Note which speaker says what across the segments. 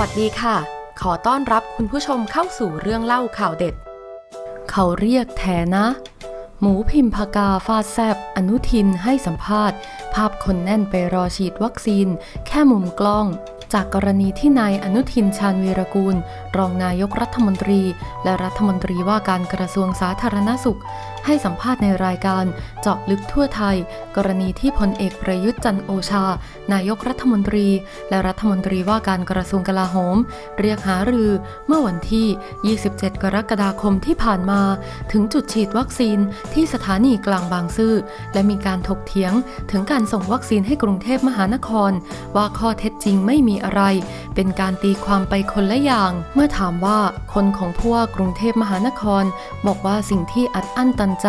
Speaker 1: วัสดีค่ะ ขอต้อนรับคุณผู้ชมเข้าสู่เรื่องเล่าข่าวเด็ด เขาเรียกแทนะ หมูพิมพากาฟาดแซบอนุทินให้สัมภาษณ์ ภาพคนแน่นไปรอฉีดวัคซีน แค่มุมกล้อง จากกรณีที่นายอนุทินชาญวีรกูล รองนายกรัฐมนตรี และรัฐมนตรีว่าการกระทรวงสาธารณสุขให้สัมภาษณ์ในรายการเจาะลึกทั่วไทย กรณีที่พลเอกประยุทธ์จันโอชา นายกรัฐมนตรี และรัฐมนตรีว่าการกระทรวงกลาโหม เรียกหารือเมื่อวันที่ 27 กรกฎาคมที่ผ่านมา ถึงจุดฉีดวัคซีนที่สถานีกลางบางซื่อและมีการถกเถียง ถึงการส่งวัคซีนให้กรุงเทพมหานคร ว่าข้อเท็จจริงไม่มีอะไร เป็นการตีความไปคนละอย่าง เมื่อถามว่าคนของผู้ว่ากรุงเทพมหานคร บอกว่าสิ่งที่อัดอั้นตันใจ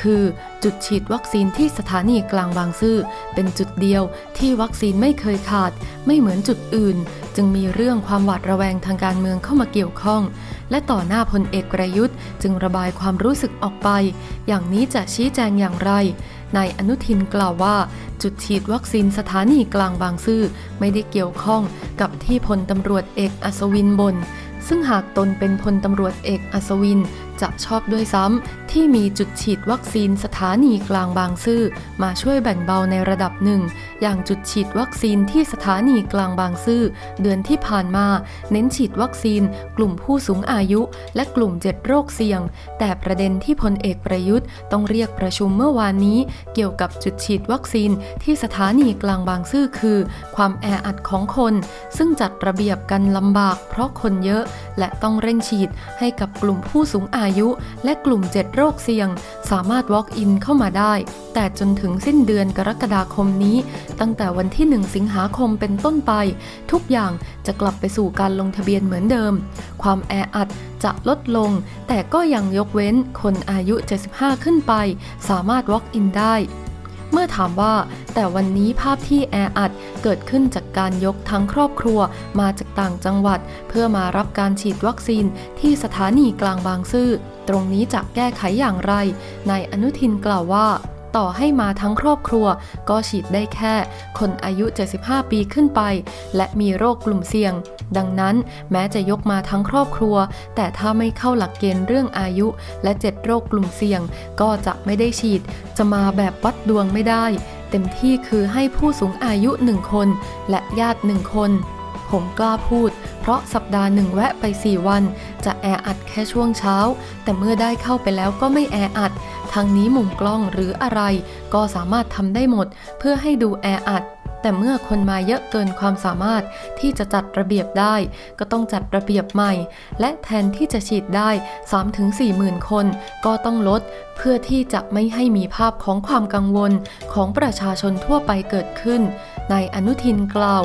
Speaker 1: คือจุดฉีดวัคซีนที่สถานีกลางบางซื่อเป็นจุดเดียวที่วัคซีนไม่เคยขาด ไม่เหมือนจุดอื่น จึงมีเรื่องความหวาดระแวงทางการเมืองเข้ามาเกี่ยวข้อง และต่อหน้าพลเอกประยุทธ์ จึงระบายความรู้สึกออกไป อย่างนี้จะชี้แจงอย่างไรนายอนุทินกล่าวว่า จุดฉีดวัคซีนสถานีกลางบางซื่อไม่ได้เกี่ยวข้องกับที่พลตำรวจเอกอัศวินบน ซึ่งหากตนเป็นพลตำรวจเอกอัศวิน จะชอบด้วยซ้ำที่มีจุดฉีดวัคซีนสถานีกลางบางซื่อมาช่วยแบ่งเบาในระดับหนึ่ง อย่างจุดฉีดวัคซีนที่สถานีกลางบางซื่อเดือนที่ผ่านมา เน้นฉีดวัคซีน กลุ่มผู้สูงอายุ และกลุ่มเจ็ดโรคเสี่ยง แต่ประเด็นที่พลเอกประยุทธ์ต้องเรียกประชุมเมื่อวานนี้ เกี่ยวกับจุดฉีดวัคซีนที่สถานีกลางบางซื่อคือ ความแออัดของคน ซึ่งจัดระเบียบกันลำบากเพราะคนเยอะ และต้องเร่งฉีดให้กับกลุ่มผู้สูงอายุ และกลุ่มเจ็ดโรคเสี่ยง สามารถ walk in เข้ามาได้ แต่จนถึงสิ้นเดือนกรกฎาคมนี้ ตั้งแต่วันที่ 1 สิงหาคมเป็นต้นไป ทุกอย่างจะกลับไปสู่การลงทะเบียนเหมือนเดิม ความแออัดจะลดลง แต่ก็ยังยกเว้นคนอายุ 75 ขึ้นไป สามารถ walk in ได้ เมื่อถามว่า แต่วันนี้ภาพที่แออัดเกิดขึ้นจากการยกทั้งครอบครัวมาจากต่างจังหวัด เพื่อมารับการฉีดวัคซีนที่สถานีกลางบางซื่อตรงนี้จะแก้ไขอย่างไรนายอนุทินกล่าวว่า ต่อให้มาทั้งครอบครัว ก็ฉีดได้แค่ คนอายุ 75 ปีขึ้นไป และมีโรคกลุ่มเสี่ยง ดังนั้นแม้จะยกมาทั้งครอบครัว แต่ถ้าไม่เข้าหลักเกณฑ์เรื่องอายุ และ 7 โรคกลุ่มเสี่ยง ก็จะไม่ได้ฉีด จะมาแบบวัดดวงไม่ได้ เต็มที่คือให้ผู้สูงอายุ1คน และญาติ1คนผมกล้าพูด เพราะสัปดาห์หนึ่งแวะไป 4 วัน จะแออัดแค่ช่วงเช้า แต่เมื่อได้เข้าไปแล้วก็ไม่แออัด ทางนี้มุมกล้องหรืออะไร ก็สามารถทำได้หมด เพื่อให้ดูแออัดแต่เมื่อคนมาเยอะเกินความสามารถที่จะจัดระเบียบได้ ก็ต้องจัดระเบียบใหม่ และแทนที่จะฉีดได้ 3-4หมื่นคน ก็ต้องลด เพื่อที่จะไม่ให้มีภาพของความกังวลของประชาชนทั่วไปเกิดขึ้น ในอนุทินกล่าว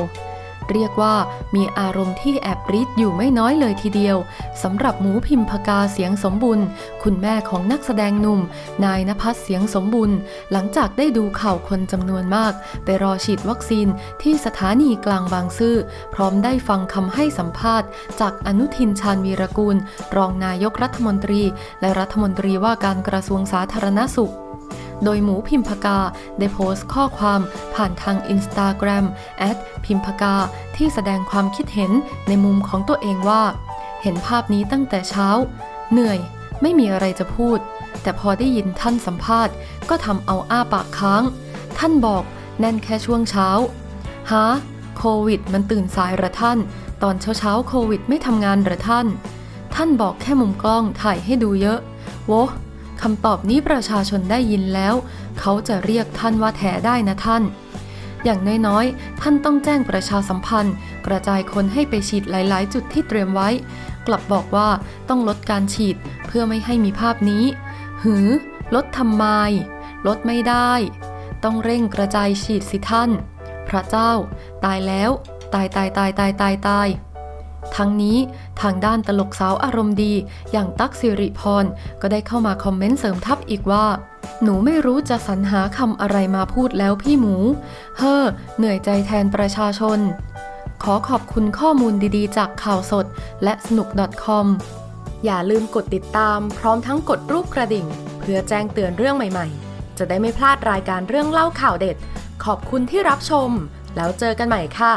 Speaker 1: เรียกว่ามีอารมณ์ที่แอบริดอยู่ไม่น้อยเลยทีเดียวสำหรับหมูพิมพกาเสียงสมบุญคุณแม่ของนักแสดงหนุ่ม นายนภัสเสียงสมบุญหลังจากได้ดูข่าวคนจำนวนมาก ไปรอฉีดวัคซีนที่สถานีกลางบางซื่อ พร้อมได้ฟังคำให้สัมภาษณ์ จากอนุทินชาญวีรกูล รองนายกรัฐมนตรี และรัฐมนตรีว่าการกระทรวงสาธารณสุข โดยหมูพิมพกาได้โพสต์ข้อความผ่านทางอินสตาแกรมพิมพกาที่แสดงความคิดเห็นในมุมของตัวเองว่า เห็นภาพนี้ตั้งแต่เช้า เหนื่อยไม่มีอะไรจะพูด แต่พอได้ยินท่านสัมภาษณ์ ก็ทำเอาอ้าปากค้าง ท่านบอกแน่นแค่ช่วงเช้าฮะโควิดมันตื่นสายหระท่าน ตอนเช้าเช้าโควิดไม่ทำงานหระท่าน ท่านบอกแค่มุมกล้องถ่ายให้ดูเยอะ โวะ คำตอบนี้ประชาชนได้ยินแล้ว เขาจะเรียกท่านว่าแถได้นะท่าน อย่างน้อยๆ ท่านต้องแจ้งประชาสัมพันธ์ กระจายคนให้ไปฉีดหลาย ๆ จุดที่เตรียมไว้ กลับบอกว่าต้องลดการฉีดเพื่อไม่ให้มีภาพนี้ หือ ลดทำไม ลดไม่ได้ ต้องเร่งกระจายฉีดสิท่าน พระเจ้า ตายแล้ว ตายตายตายตายตายตาย ทั้งนี้ทางด้านตลกสาวอารมณ์ดี อย่างตั๊กสิริพร ก็ได้เข้ามาคอมเมนต์เสริมทับอีกว่า หนูไม่รู้จะสรรหาคำอะไรมาพูดแล้วพี่หมู เฮ้อ เหนื่อยใจแทนประชาชน ขอขอบคุณข้อมูลดีๆ จากข่าวสด และสนุก .com อย่าลืมกดติดตาม พร้อมทั้งกดรูปกระดิ่ง เพื่อแจ้งเตือนเรื่องใหม่ๆ จะได้ไม่พลาดรายการเรื่องเล่าข่าวเด็ด ขอบคุณที่รับชม แล้วเจอกันใหม่ค่ะ